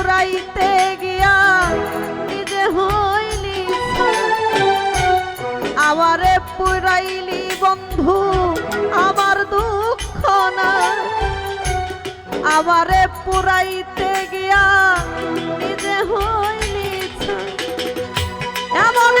পুরাইতে গিয়া নিজে হইলি আমারে পুরাইলি বন্ধু, আমার দুঃখ না আমারে পুরাইতে গিয়া নিজে হইলি এমন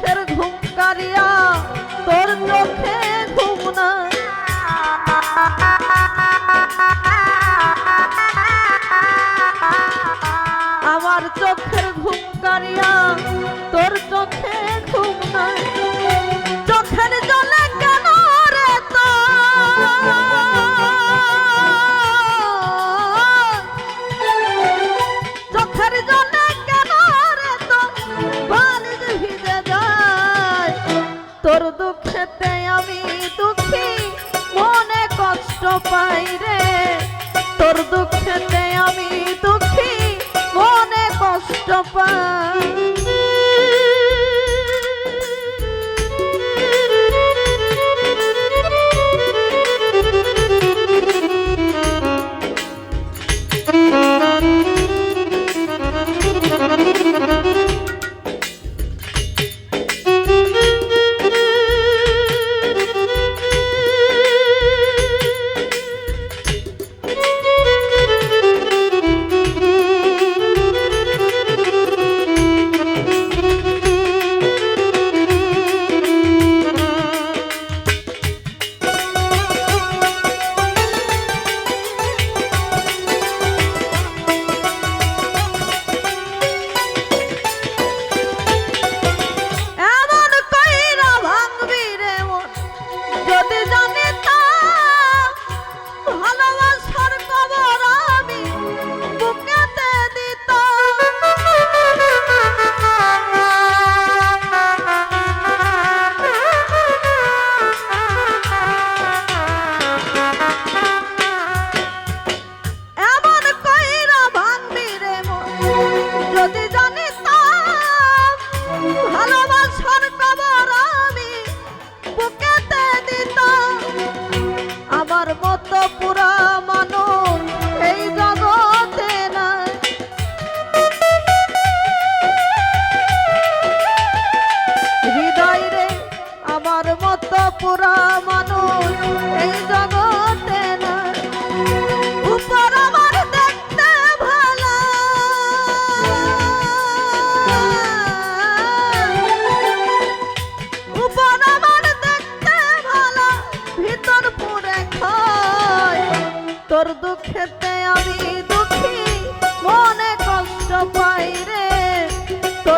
চোখের ঘুম কারিয়া তোর চোখে ঘুম না। আমার চোখের ঘুম কারিয়া তোর দুঃখেতে আমি দুঃখী, মনে কষ্ট পাই রে। তোর দুঃখেতে আমি দুঃখী, মনে কষ্ট পাই।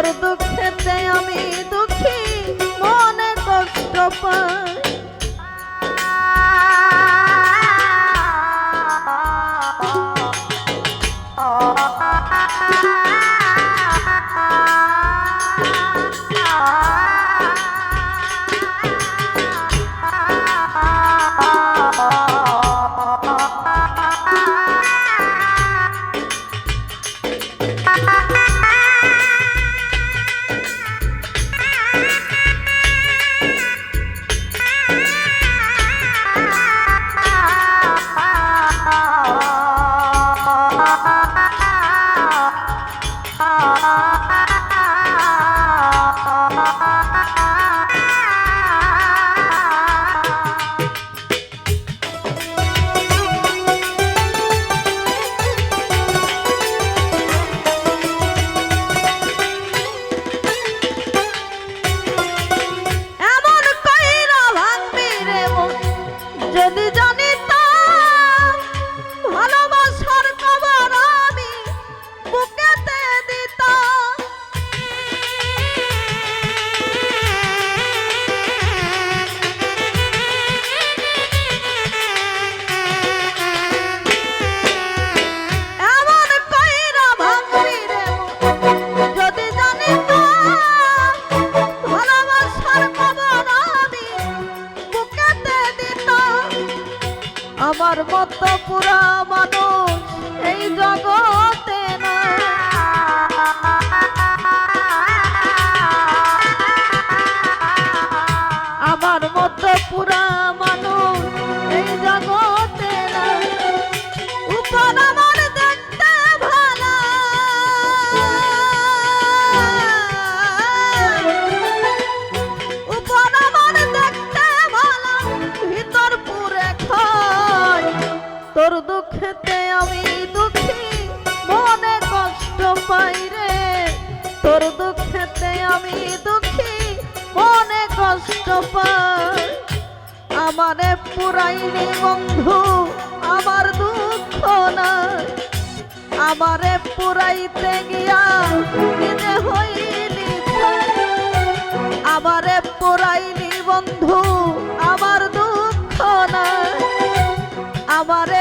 তোর দুঃখ আমার মত পুরা মানুষ এই জগতে না। আমার মত পুরা আমারে পুরাইনি বন্ধু, আমার দুঃখ না আমারে পুরাইতে গিয়া নিজে ছাই। আমারে পুরাইনি বন্ধু, আমার দুঃখ না আমারে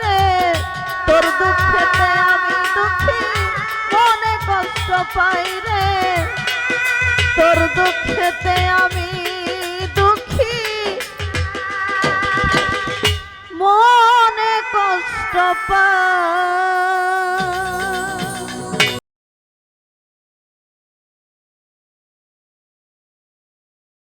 রে। তোর দুঃখেতে আমি দুঃখী, মনে কষ্ট পাই রে। তোর দুঃখেতে আমি দুঃখী, মনে কষ্ট পাই।